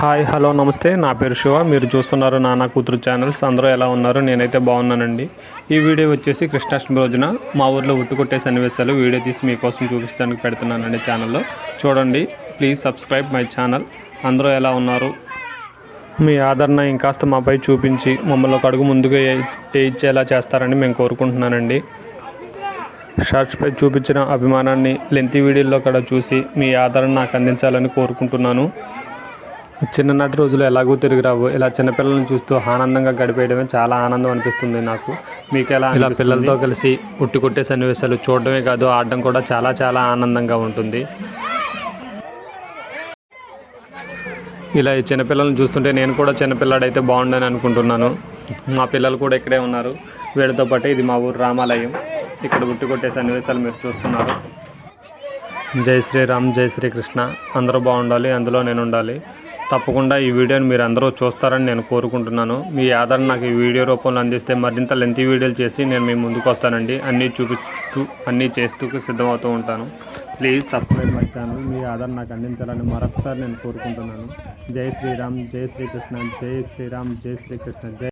Hi hello నమస్తే. నా పేరు శివ. మీరు చూస్తున్నారు నానా కూతురు ఛానల్స్. అందరూ ఎలా ఉన్నారు? నేనైతే బాగున్నానండి. ఈ వీడియో వచ్చేసి కృష్ణాష్టమి రోజున మా ఊర్లో ఉట్టుకొట్టే సన్నివేశాలు వీడియో తీసి మీకోసం చూపించడానికి పెడుతున్నానండి ఛానల్లో. చూడండి ప్లీజ్ సబ్స్క్రైబ్ మై ఛానల్. అందరూ ఎలా ఉన్నారు? మీ ఆదరణ ఇంకాస్త మాపై చూపించి మమ్మల్ని ఒక అడుగు ముందుగా వేయించేలా చేస్తారని మేము కోరుకుంటున్నానండి. షార్ట్స్పై చూపించిన అభిమానాన్ని లెంతి వీడియోలో కూడా చూసి మీ ఆదరణ నాకు అందించాలని కోరుకుంటున్నాను. చిన్ననాటి రోజులు ఎలాగో తిరిగి రావు. ఇలా చిన్నపిల్లల్ని చూస్తూ ఆనందంగా గడిపేయడమే చాలా ఆనందం అనిపిస్తుంది నాకు. మీకు ఎలా ఇలా పిల్లలతో కలిసి ఉట్టి కొట్టే సన్నివేశాలు చూడడమే కాదు ఆడడం కూడా చాలా చాలా ఆనందంగా ఉంటుంది. ఇలా ఈ చిన్నపిల్లల్ని చూస్తుంటే నేను కూడా చిన్నపిల్లాడైతే బాగుండని అనుకుంటున్నాను. మా పిల్లలు కూడా ఇక్కడే ఉన్నారు. వీళ్ళతో పాటు ఇది మా ఊరు రామాలయం. ఇక్కడ ఉట్టి కొట్టే సన్నివేశాలు మీరు చూస్తున్నారు. జై శ్రీరామ్ జై శ్రీకృష్ణ. అందరూ బాగుండాలి అందులో నేను ఉండాలి. తప్పకుండా ఈ వీడియోని మీరు అందరూ చూస్తారని నేను కోరుకుంటున్నాను. మీ ఆధార్ నాకు ఈ వీడియో రూపంలో అందిస్తే మరింత లెంతీ వీడియోలు చేసి నేను మీ ముందుకు వస్తానండి. అన్నీ చూపిస్తూ అన్నీ చేస్తూ సిద్ధమవుతూ ఉంటాను. ప్లీజ్ సబ్స్క్రైబ్ మై ఛానల్ మీ ఆధార్ నాకు అందించాలని మరొకసారి నేను కోరుకుంటున్నాను. జై శ్రీరామ్ జై శ్రీకృష్ణ జై శ్రీరామ్ జై శ్రీకృష్ణ జై